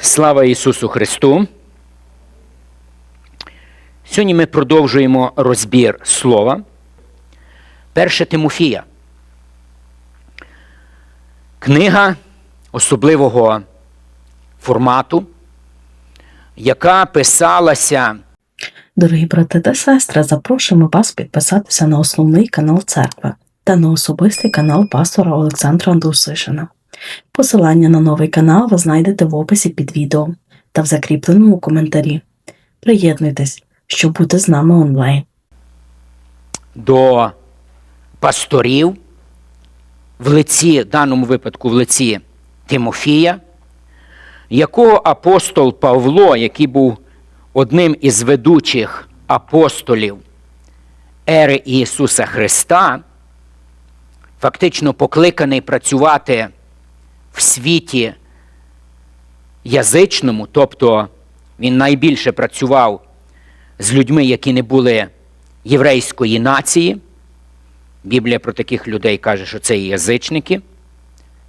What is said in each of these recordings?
Слава Ісусу Христу! Сьогодні ми продовжуємо розбір слова. Перше Тимофія. Книга особливого формату, яка писалася Дорогі брати та сестри, запрошуємо вас підписатися на основний канал церкви та на особистий канал пастора Олександра Андрусишина. Посилання на новий канал ви знайдете в описі під відео та в закріпленому коментарі. Приєднуйтесь, щоб бути з нами онлайн. до пасторів в лиці, в даному випадку в лиці Тимофія, якого апостол Павло, який був одним із ведучих апостолів ери Ісуса Христа, фактично покликаний працювати в світі язичному, тобто він найбільше працював з людьми, які не були єврейської нації. Біблія про таких людей каже, що це є язичники.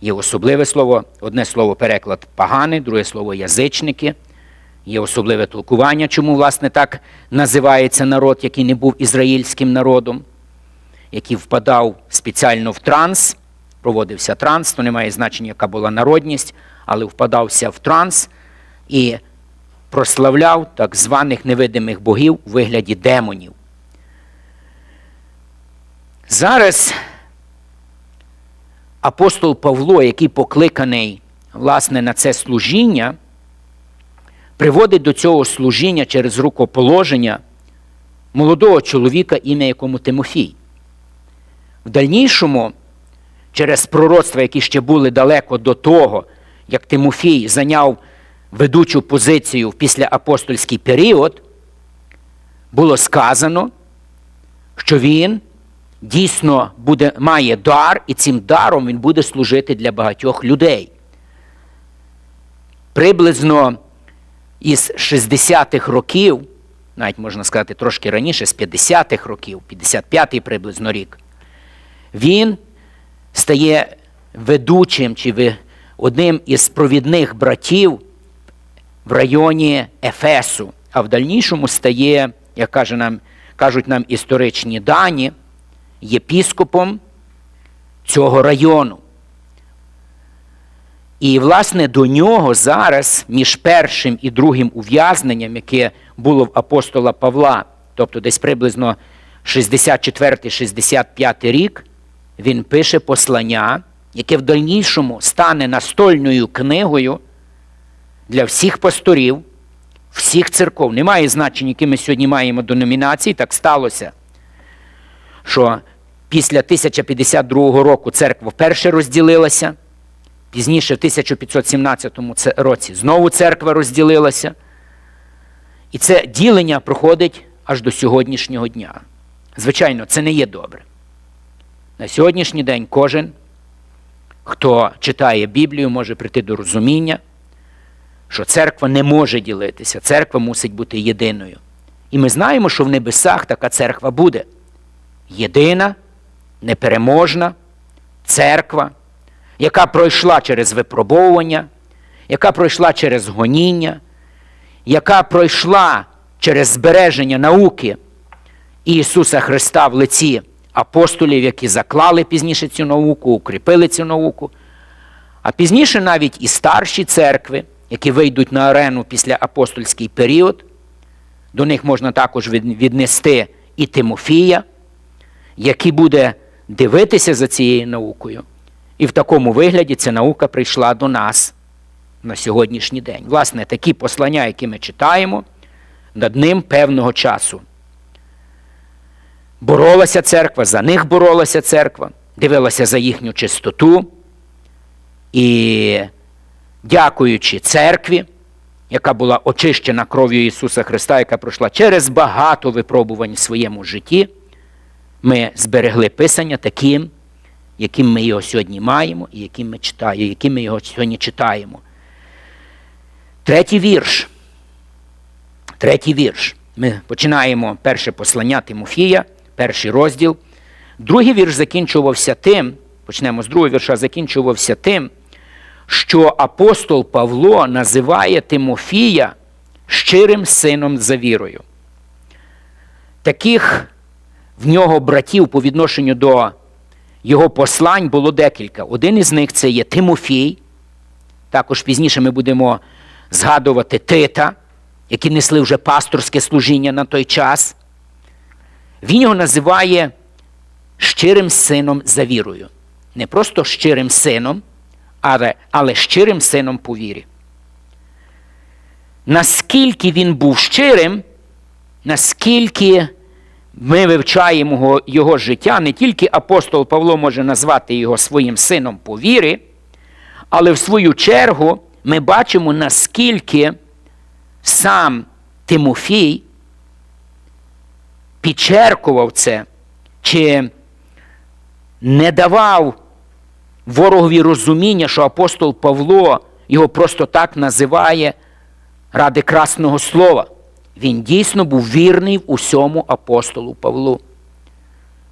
Є особливе слово, одне слово переклад пагани, друге слово язичники. Є особливе толкування, чому, власне, так називається народ, який не був ізраїльським народом, який впадав спеціально в транс, проводився транс, то не має значення, яка була народність, але впадався в транс і прославляв так званих невидимих богів у вигляді демонів. Зараз апостол Павло, який покликаний власне на це служіння, приводить до цього служіння через рукоположення молодого чоловіка, ім'я якому Тимофій. В дальнішому, через пророцтва, які ще були далеко до того, як Тимофій зайняв ведучу позицію в післяапостольський період, було сказано, що він дійсно буде, має дар, і цим даром він буде служити для багатьох людей. Приблизно із 60-х років, навіть можна сказати трошки раніше, з 50-х років, 55-й приблизно рік, він стає ведучим чи одним із провідних братів в районі Ефесу, а в дальнішому стає, як каже нам, кажуть нам історичні дані, єпіскопом цього району. І, власне, до нього зараз між першим і другим ув'язненням, яке було в апостола Павла, тобто десь приблизно 64-65 рік, він пише послання, яке в дальнішому стане настольною книгою для всіх пасторів, всіх церков. Немає значення, які ми сьогодні маємо деномінації, так сталося, що після 1052 року церква вперше розділилася. Пізніше, в 1517 році, знову церква розділилася. І це ділення проходить аж до сьогоднішнього дня. Звичайно, це не є добре. На сьогоднішній день кожен, хто читає Біблію, може прийти до розуміння, що церква не може ділитися, церква мусить бути єдиною. І ми знаємо, що в небесах така церква буде. Єдина, непереможна церква, яка пройшла через випробовування, яка пройшла через гоніння, яка пройшла через збереження науки Ісуса Христа в лиці апостолів, які заклали пізніше цю науку, укріпили цю науку. А пізніше навіть і старші церкви, які вийдуть на арену після апостольський період, до них можна також віднести і Тимофія, який буде дивитися за цією наукою. І в такому вигляді ця наука прийшла до нас на сьогоднішній день. Власне, такі послання, які ми читаємо, над ним певного часу. Боролася церква, за них боролася церква, дивилася за їхню чистоту. І дякуючи церкві, яка була очищена кров'ю Ісуса Христа, яка пройшла через багато випробувань в своєму житті, ми зберегли Писання таким, яким ми його сьогодні маємо і яким ми, читаємо, яким ми його сьогодні читаємо. Третій вірш. Третій вірш. Ми починаємо перше послання Тимофія, перший розділ. Другий вірш закінчувався тим, почнемо з другого вірша, закінчувався тим, що апостол Павло називає Тимофія щирим сином за вірою. Таких в нього братів по відношенню до його послань було декілька. Один із них це є Тимофій. Також пізніше ми будемо згадувати Тита, які несли вже пасторське служіння на той час. Він його називає щирим сином за вірою. Не просто щирим сином, але, але щирим сином по вірі. Наскільки він був щирим, наскільки ми вивчаємо його, його життя, не тільки апостол Павло може назвати його своїм сином по вірі, але в свою чергу ми бачимо, наскільки сам Тимофій підчеркував це, чи не давав ворогові розуміння, що апостол Павло його просто так називає ради красного слова. Він дійсно був вірний в усьому апостолу Павлу.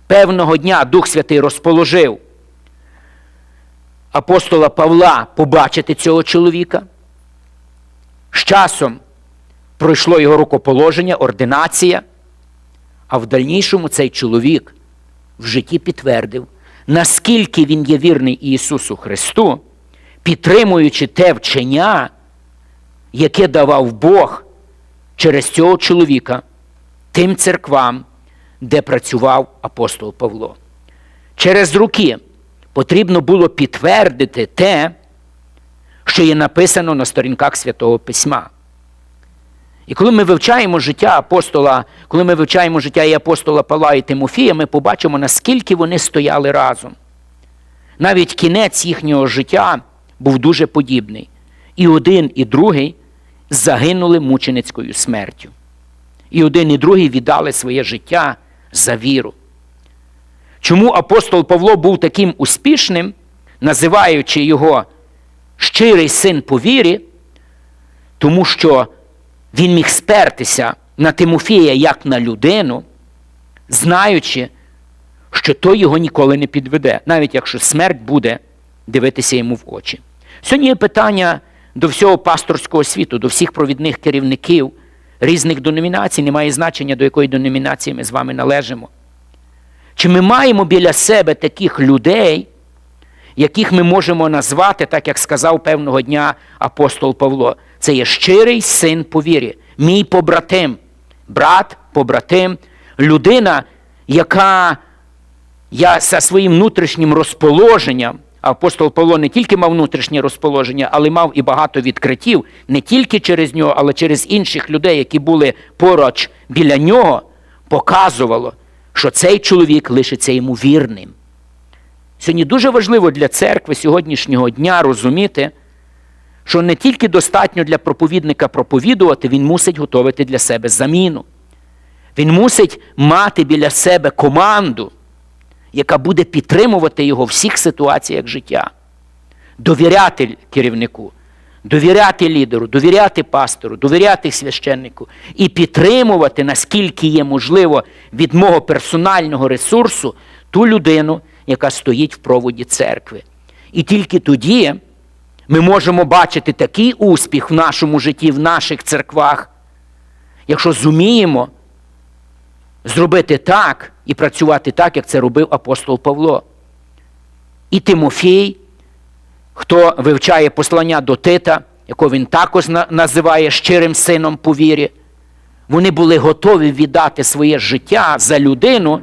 Певного дня Дух Святий розположив апостола Павла побачити цього чоловіка. З часом пройшло його рукоположення, ординація, а в дальнішому цей чоловік в житті підтвердив, наскільки він є вірний Ісусу Христу, підтримуючи те вчення, яке давав Бог через цього чоловіка тим церквам, де працював апостол Павло. Через руки потрібно було підтвердити те, що є написано на сторінках Святого Письма. І коли ми вивчаємо життя апостола, коли ми вивчаємо життя і апостола Павла і Тимофія, ми побачимо, наскільки вони стояли разом. Навіть кінець їхнього життя був дуже подібний. І один, і другий загинули мученицькою смертю. І один, і другий віддали своє життя за віру. Чому апостол Павло був таким успішним, називаючи його щирий син по вірі? Тому що він міг спертися на Тимофія як на людину, знаючи, що той його ніколи не підведе, навіть якщо смерть буде дивитися йому в очі. Сьогодні є питання до всього пасторського світу, до всіх провідних керівників різних деномінацій, немає значення, до якої деномінації ми з вами належимо. Чи ми маємо біля себе таких людей, яких ми можемо назвати, так як сказав певного дня апостол Павло, це є щирий син по вірі, мій побратим, брат, побратим, людина, яка я за своїм внутрішнім розположенням, апостол Павло не тільки мав внутрішнє розположення, але мав і багато відкриттів, не тільки через нього, але через інших людей, які були поруч біля нього, показувало, що цей чоловік лишиться йому вірним. Сьогодні дуже важливо для церкви сьогоднішнього дня розуміти, що не тільки достатньо для проповідника проповідувати, він мусить готувати для себе заміну. Він мусить мати біля себе команду, яка буде підтримувати його в всіх ситуаціях життя, довіряти керівнику, довіряти лідеру, довіряти пастору, довіряти священнику і підтримувати, наскільки є можливо, від мого персонального ресурсу ту людину, яка стоїть в проводі церкви. І тільки тоді ми можемо бачити такий успіх в нашому житті, в наших церквах, якщо зуміємо зробити так і працювати так, як це робив апостол Павло. І Тимофій, хто вивчає послання до Тита, якого він також називає щирим сином по вірі, вони були готові віддати своє життя за людину,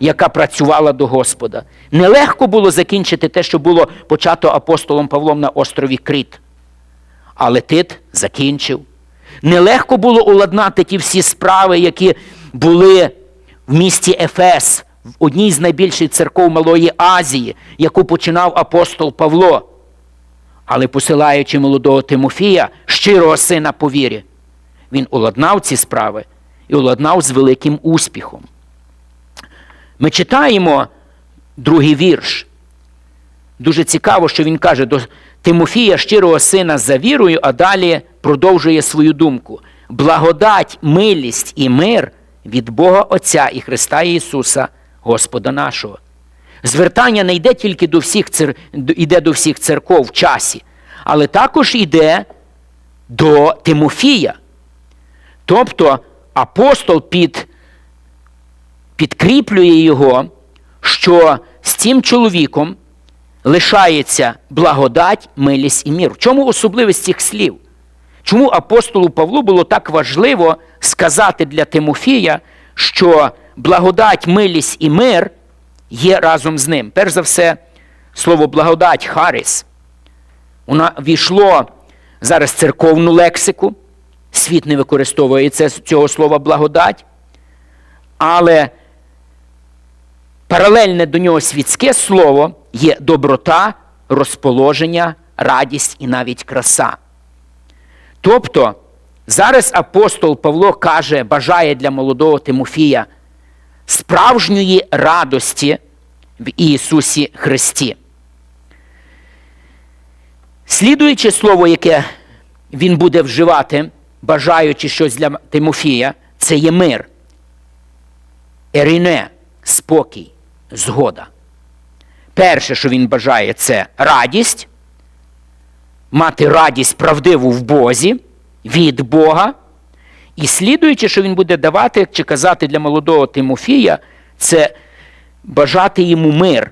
яка працювала до Господа. Нелегко було закінчити те, що було почато апостолом Павлом на острові Кріт. Але Тит закінчив. Нелегко було уладнати ті всі справи, які були в місті Ефес, в одній з найбільших церков Малої Азії, яку починав апостол Павло. Але посилаючи молодого Тимофія, щирого сина по вірі, він уладнав ці справи і уладнав з великим успіхом. Ми читаємо другий вірш. Дуже цікаво, що він каже до Тимофія, щирого сина за вірою, а далі продовжує свою думку. Благодать, милість і мир від Бога Отця і Христа Ісуса, Господа нашого. Звертання не йде тільки до всіх цер... йде до всіх церков в часі, але також йде до Тимофія. Тобто апостол під, підкріплює його, що з цим чоловіком лишається благодать, милість і мір. В чому особливість цих слів? Чому апостолу Павлу було так важливо сказати для Тимофія, що благодать, милість і мир є разом з ним? Перш за все, слово благодать, харіс, воно війшло зараз в церковну лексику. Світ не використовує це, цього слова благодать, але паралельне до нього світське слово є доброта, розположення, радість і навіть краса. Тобто зараз апостол Павло каже, бажає для молодого Тимофія справжньої радості в Ісусі Христі. Слідуюче слово, яке він буде вживати, бажаючи щось для Тимофія, це є мир. Еріне, спокій, згода. Перше, що він бажає, це радість, мати радість правдиву в Бозі, від Бога. І слідуючи, що він буде давати чи казати для молодого Тимофія, це бажати йому мир.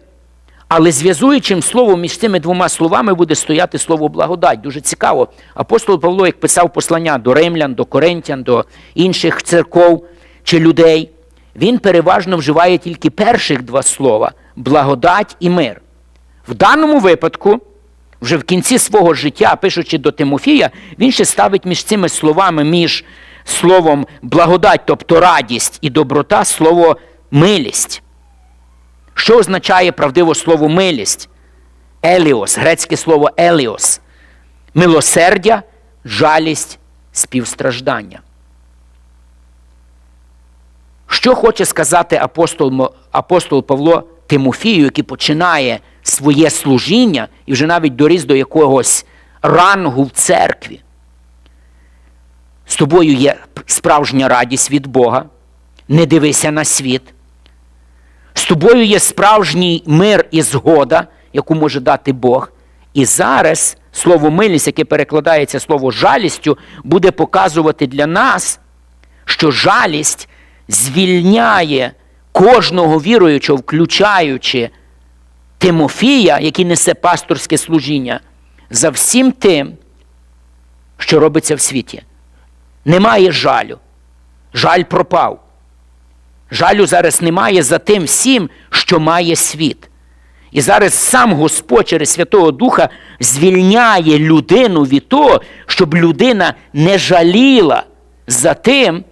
Але зв'язуючим словом між цими двома словами буде стояти слово благодать. Дуже цікаво. Апостол Павло, як писав послання до римлян, до коринтян, до інших церков чи людей, він переважно вживає тільки перших два слова благодать і мир. В даному випадку, вже в кінці свого життя, пишучи до Тимофія, він ще ставить між цими словами, між словом благодать, тобто радість і доброта, слово милість. Що означає правдиво слово милість? Еліос, грецьке слово еліос. Милосердя, жалість, співстраждання. Що хоче сказати апостол, апостол Павло Тимофію, який починає своє служіння і вже навіть доріс до якогось рангу в церкві? З тобою є справжня радість від Бога. Не дивися на світ. З тобою є справжній мир і згода, яку може дати Бог. І зараз слово милість, яке перекладається слово жалістю, буде показувати для нас, що жалість звільняє кожного віруючого, включаючи Тимофія, який несе пасторське служіння, за всім тим, що робиться в світі. Немає жалю. Жаль пропав. Жалю зараз немає за тим всім, що має світ. І зараз сам Господь через Святого Духа звільняє людину від того, щоб людина не жаліла за тим,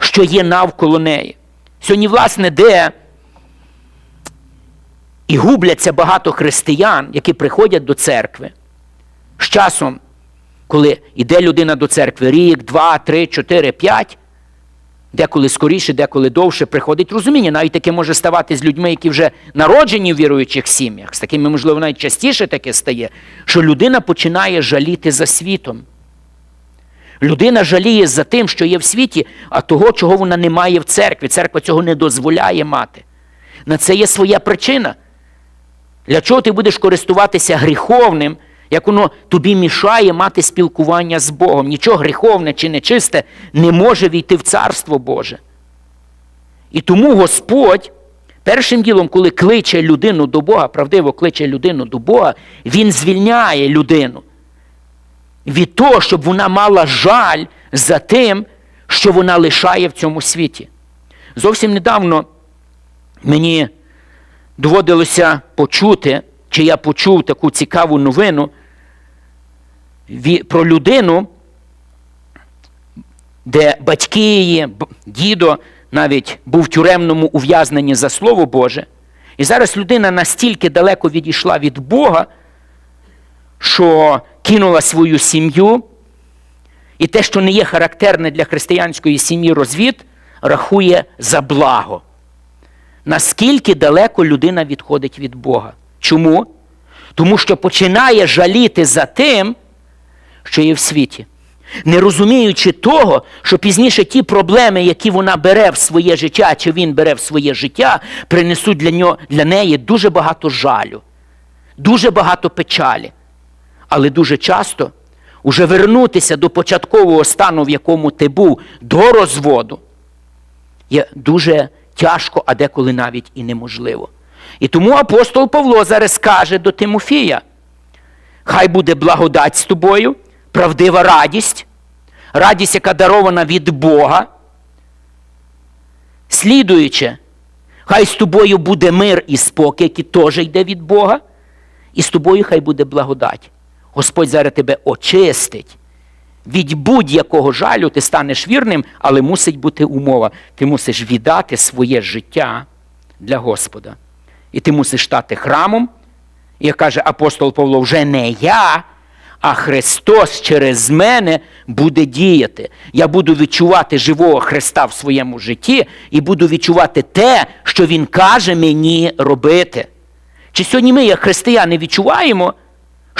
що є навколо неї. Сьогодні, власне, де і губляться багато християн, які приходять до церкви. З часом, коли йде людина до церкви, рік, два, три, чотири, п'ять, деколи скоріше, деколи довше приходить розуміння. Навіть таке може ставати з людьми, які вже народжені в віруючих сім'ях. З такими, можливо, навіть частіше таке стає, що людина починає жаліти за світом. Людина жаліє за тим, що є в світі, а того, чого вона не має в церкві. Церква цього не дозволяє мати. На це є своя причина. Для чого ти будеш користуватися гріховним, як воно тобі мішає мати спілкування з Богом? Нічого гріховне чи нечисте не може війти в Царство Боже. І тому Господь першим ділом, коли кличе людину до Бога, правдиво кличе людину до Бога, Він звільняє людину від того, щоб вона мала жаль за тим, що вона лишає в цьому світі. Зовсім недавно мені доводилося почути, чи я почув таку цікаву новину про людину, де батьки її, дідо навіть був в тюремному ув'язненні за Слово Боже. І зараз людина настільки далеко відійшла від Бога, що кинула свою сім'ю, і те, що не є характерне для християнської сім'ї розвід, рахує за благо. Наскільки далеко людина відходить від Бога. Чому? Тому що починає жаліти за тим, що є в світі. не розуміючи того, що пізніше ті проблеми, які вона бере в своє життя, чи він бере в своє життя, принесуть для, нього, для неї дуже багато жалю, дуже багато печалі. Але дуже часто уже вернутися до початкового стану, в якому ти був до розводу, є дуже тяжко, а деколи навіть і неможливо. І тому апостол Павло зараз каже до Тимофія: хай буде благодать з тобою, правдива радість, радість, яка дарована від Бога. Слідуючи, хай з тобою буде мир і спокій, який теж йде від Бога, і з тобою хай буде благодать. Господь зараз тебе очистить. Від будь-якого жалю ти станеш вірним, але мусить бути умова. Ти мусиш віддати своє життя для Господа. І ти мусиш стати храмом. Як каже апостол Павло, вже не я, а Христос через мене буде діяти. Я буду відчувати живого Христа в своєму житті і буду відчувати те, що Він каже мені робити. Чи сьогодні ми, як християни, відчуваємо,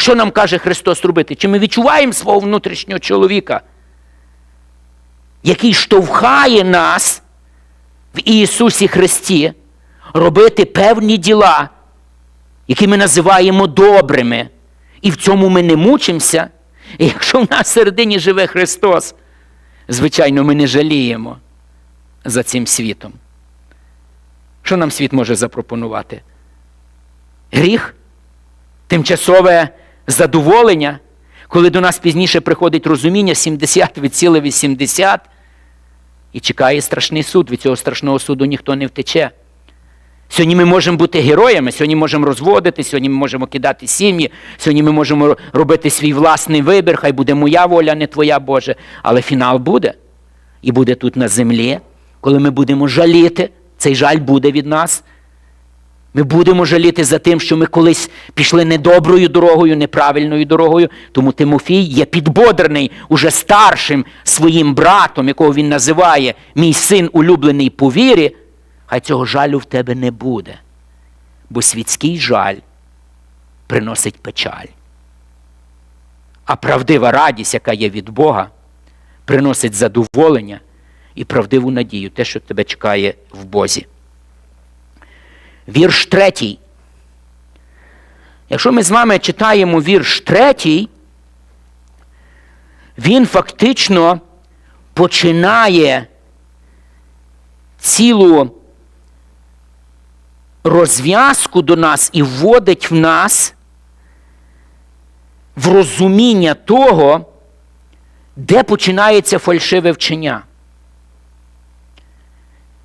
що нам каже Христос робити? Чи ми відчуваємо свого внутрішнього чоловіка, який штовхає нас в Ісусі Христі робити певні діла, які ми називаємо добрими, і в цьому ми не мучимося. І якщо в нас всередині живе Христос, звичайно, ми не жаліємо за цим світом. Що нам світ може запропонувати? Гріх, тимчасове задоволення, коли до нас пізніше приходить розуміння 70 від сили 80, і чекає страшний суд. Від цього страшного суду ніхто не втече. Сьогодні ми можемо бути героями, сьогодні можемо розводити, сьогодні ми можемо кидати сім'ї, сьогодні ми можемо робити свій власний вибір, хай буде моя воля, не твоя Боже. Але фінал буде. І буде тут на землі, коли ми будемо жаліти, цей жаль буде від нас. Ми будемо жаліти за тим, що ми колись пішли недоброю дорогою, неправильною дорогою. Тому Тимофій є підбодрений уже старшим своїм братом, якого він називає мій син улюблений по вірі. Хай цього жалю в тебе не буде. Бо світський жаль приносить печаль. А правдива радість, яка є від Бога, приносить задоволення і правдиву надію, те, що тебе чекає в Бозі. Вірш третій. Якщо ми з вами читаємо вірш третій, він фактично починає цілу розв'язку до нас і вводить в нас в розуміння того, де починається фальшиве вчення.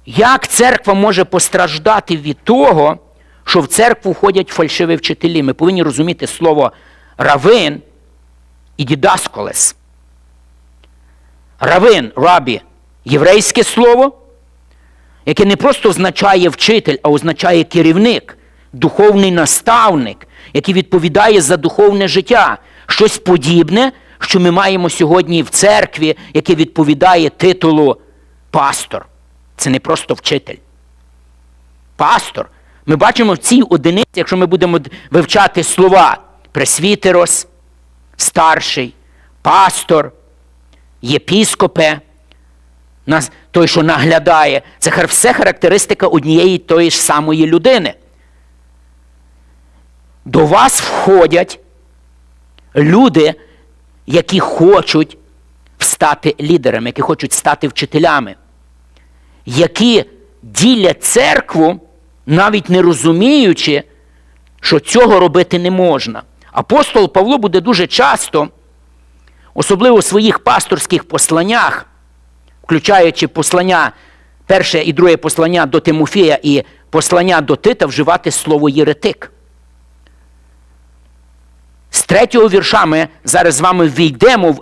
Як церква може постраждати від того, що в церкву входять фальшиві вчителі? Ми повинні розуміти слово равин і дідасколес. Равин, рабі, єврейське слово, яке не просто означає вчитель, а означає керівник, духовний наставник, який відповідає за духовне життя. Щось подібне, що ми маємо сьогодні в церкві, яке відповідає титулу пастор. Це не просто вчитель. Пастор. Ми бачимо в цій одиниці, якщо ми будемо вивчати слова пресвітерос, старший, пастор, єпіскопе, той, що наглядає, це все характеристика однієї тої ж самої людини. До вас входять люди, які хочуть стати лідерами, які хочуть стати вчителями які ділять церкву, навіть не розуміючи, що цього робити не можна. Апостол Павло буде дуже часто, особливо у своїх пасторських посланнях, включаючи послання, перше і друге послання до Тимофія і послання до Тита, вживати слово єретик. З третього вірша ми зараз з вами війдемо,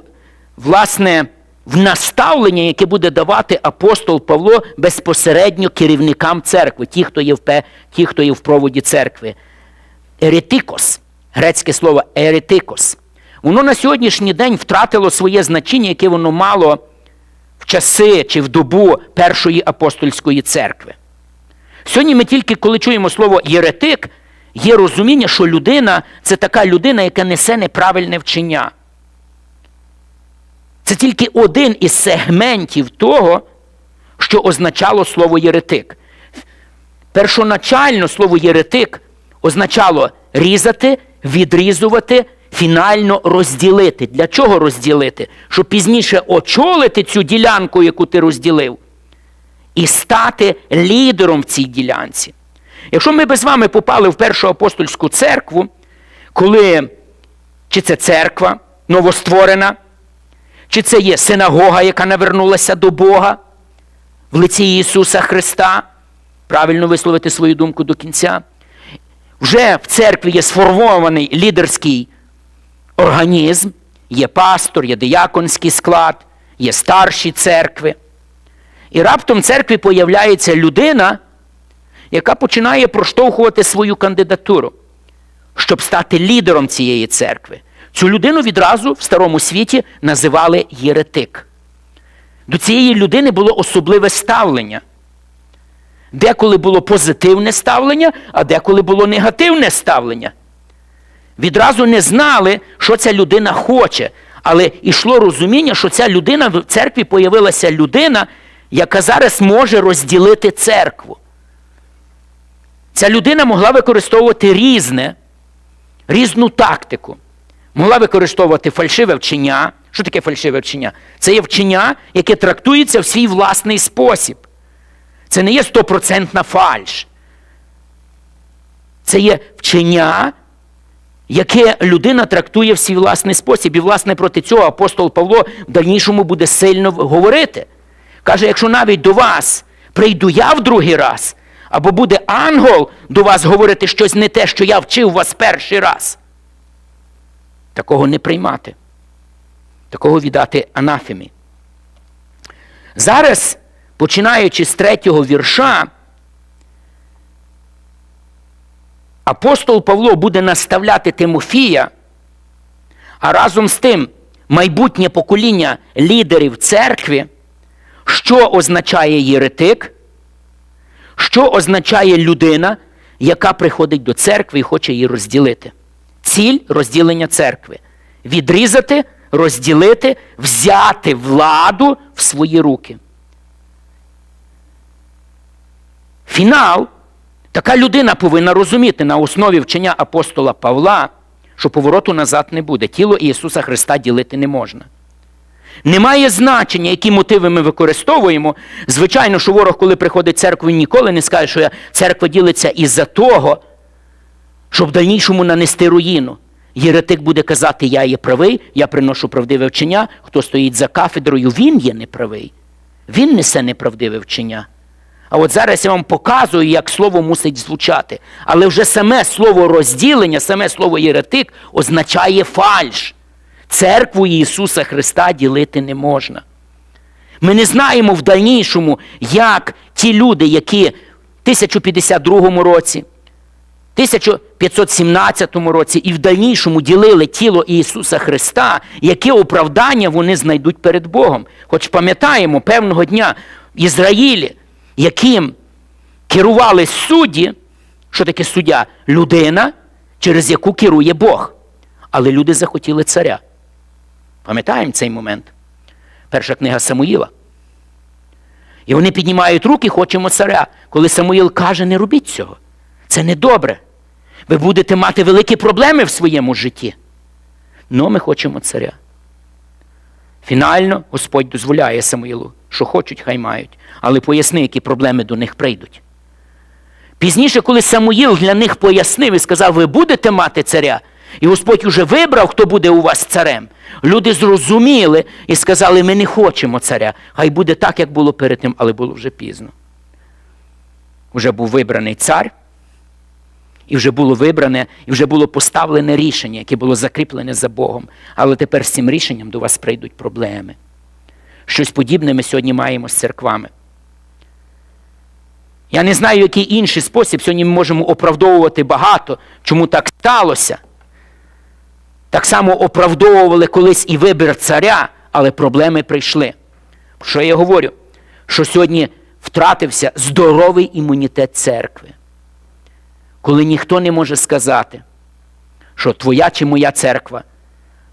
власне, в наставлення, яке буде давати апостол Павло безпосередньо керівникам церкви, ті, хто є в ті, хто є в проводі церкви. Еретикос, грецьке слово еретикос. Воно на сьогоднішній день втратило своє значення, яке воно мало в часи чи в добу Першої апостольської церкви. Сьогодні ми тільки, коли чуємо слово єретик, є розуміння, що людина це така людина, яка несе неправильне вчення. Це тільки один із сегментів того, що означало слово єретик. Першоначально слово єретик означало різати, відрізувати, фінально розділити. Для чого розділити? Щоб пізніше очолити цю ділянку, яку ти розділив, і стати лідером в цій ділянці. Якщо ми би з вами попали в першу апостольську церкву, коли чи це церква новостворена, чи це є синагога, яка навернулася до Бога в лиці Ісуса Христа, правильно висловити свою думку до кінця. Вже в церкві є сформований лідерський організм, є пастор, є дияконський склад, є старші церкви. І раптом в церкві появляється людина, яка починає проштовхувати свою кандидатуру, щоб стати лідером цієї церкви. Цю людину відразу в старому світі називали єретик. До цієї людини було особливе ставлення. Деколи було позитивне ставлення, а деколи було негативне ставлення. Відразу не знали, що ця людина хоче. Але йшло розуміння, що ця людина в церкві появилася людина, яка зараз може розділити церкву. Ця людина могла використовувати різне, різну тактику. Могла використовувати фальшиве вчення. Що таке фальшиве вчення? Це є вчення, яке трактується в свій власний спосіб. Це не є стопроцентна фальш. Це є вчення, яке людина трактує в свій власний спосіб. І, власне, проти цього апостол Павло в дальнішому буде сильно говорити. Каже, якщо навіть до вас прийду я в другий раз, або буде ангел до вас говорити щось не те, що я вчив вас перший раз. Такого не приймати. Такого віддати анафемі. Зараз, починаючи з третього вірша, апостол Павло буде наставляти Тимофія, а разом з тим майбутнє покоління лідерів церкви, що означає єретик, що означає людина, яка приходить до церкви і хоче її розділити. Ціль розділення церкви. Відрізати, розділити, взяти владу в свої руки. Фінал. Така людина повинна розуміти на основі вчення апостола Павла, що повороту назад не буде. Тіло Ісуса Христа ділити не можна. Немає значення, які мотиви ми використовуємо. Звичайно, що ворог, коли приходить церкву, ніколи не скаже, що церква ділиться із-за того, щоб в дальнішому нанести руїну. Єретик буде казати, я є правий, я приношу правдиве вчення, хто стоїть за кафедрою, він є неправий. Він несе неправдиве вчення. А от зараз я вам показую, як слово мусить звучати. Але вже саме слово розділення, саме слово єретик означає фальш. Церкву Ісуса Христа ділити не можна. Ми не знаємо в дальнішому, як ті люди, які в 1052 році, 1517 році і в дальнішому ділили тіло Ісуса Христа, яке оправдання вони знайдуть перед Богом. Хоч пам'ятаємо певного дня в Ізраїлі, яким керували судді, що таке суддя? Людина, через яку керує Бог. Але люди захотіли царя. Пам'ятаємо цей момент? Перша книга Самуїла. І вони піднімають руки, хочемо царя. Коли Самуїл каже, не робіть цього. Це не добре. Ви будете мати великі проблеми в своєму житті. Ну, ми хочемо царя. Фінально Господь дозволяє Самуїлу, що хочуть, хай мають. Але поясни, які проблеми до них прийдуть. Пізніше, коли Самуїл для них пояснив і сказав, ви будете мати царя, і Господь уже вибрав, хто буде у вас царем. Люди зрозуміли і сказали, ми не хочемо царя. Хай буде так, як було перед тим, але було вже пізно. Вже був вибраний цар, і вже було вибране, і вже було поставлене рішення, яке було закріплене за Богом. Але тепер з цим рішенням до вас прийдуть проблеми. Щось подібне ми сьогодні маємо з церквами. Я не знаю, який інший спосіб. Сьогодні ми можемо оправдовувати багато, чому так сталося. Так само оправдовували колись і вибір царя, але проблеми прийшли. Що я говорю? Що сьогодні втратився здоровий імунітет церкви. Коли ніхто не може сказати, що твоя чи моя церква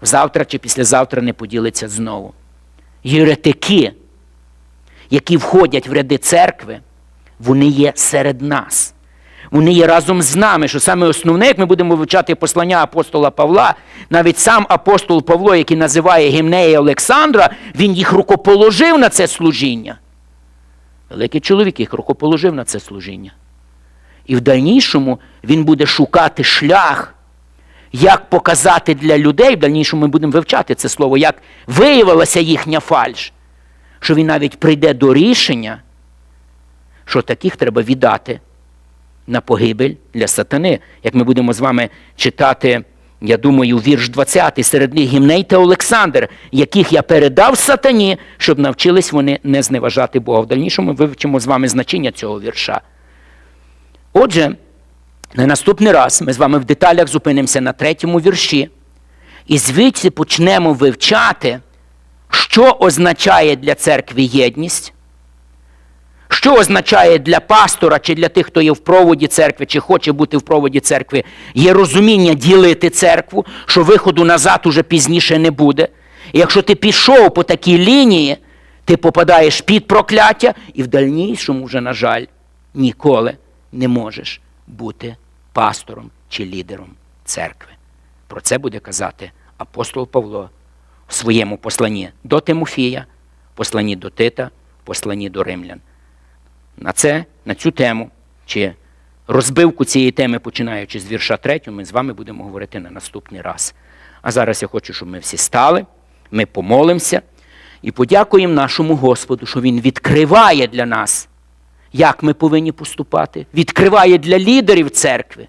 завтра чи післязавтра не поділиться знову. єретики, які входять в ряди церкви, вони є серед нас. Вони є разом з нами, що саме основне, як ми будемо вивчати послання апостола Павла, навіть сам апостол Павло, який називає гімнеї Олександра, він їх рукоположив на це служіння. Великий чоловік їх рукоположив на це служіння. І в дальнішому він буде шукати шлях, як показати для людей, в дальнішому ми будемо вивчати це слово, як виявилася їхня фальш, що він навіть прийде до рішення, що таких треба віддати на погибель для сатани. Як ми будемо з вами читати, я думаю, вірш 20, серед них Гімней та Олександр, яких я передав сатані, щоб навчились вони не зневажати Бога. В дальнішому ми вивчимо з вами значення цього вірша. Отже, на наступний раз ми з вами в деталях зупинимося на третьому вірші. І звідси почнемо вивчати, що означає для церкви єдність, що означає для пастора чи для тих, хто є в проводі церкви, чи хоче бути в проводі церкви, є розуміння ділити церкву, що виходу назад уже пізніше не буде. І якщо ти пішов по такій лінії, ти попадаєш під прокляття, і в дальнішому вже, на жаль, ніколи не можеш бути пастором чи лідером церкви. Про це буде казати апостол Павло в своєму посланні до Тимофія, посланні до Тита, посланні до римлян. На це, на цю тему, чи розбивку цієї теми, починаючи з вірша 3, ми з вами будемо говорити на наступний раз. А зараз я хочу, щоб ми всі стали, ми помолимося і подякуємо нашому Господу, що Він відкриває для нас, як ми повинні поступати, відкриває для лідерів церкви,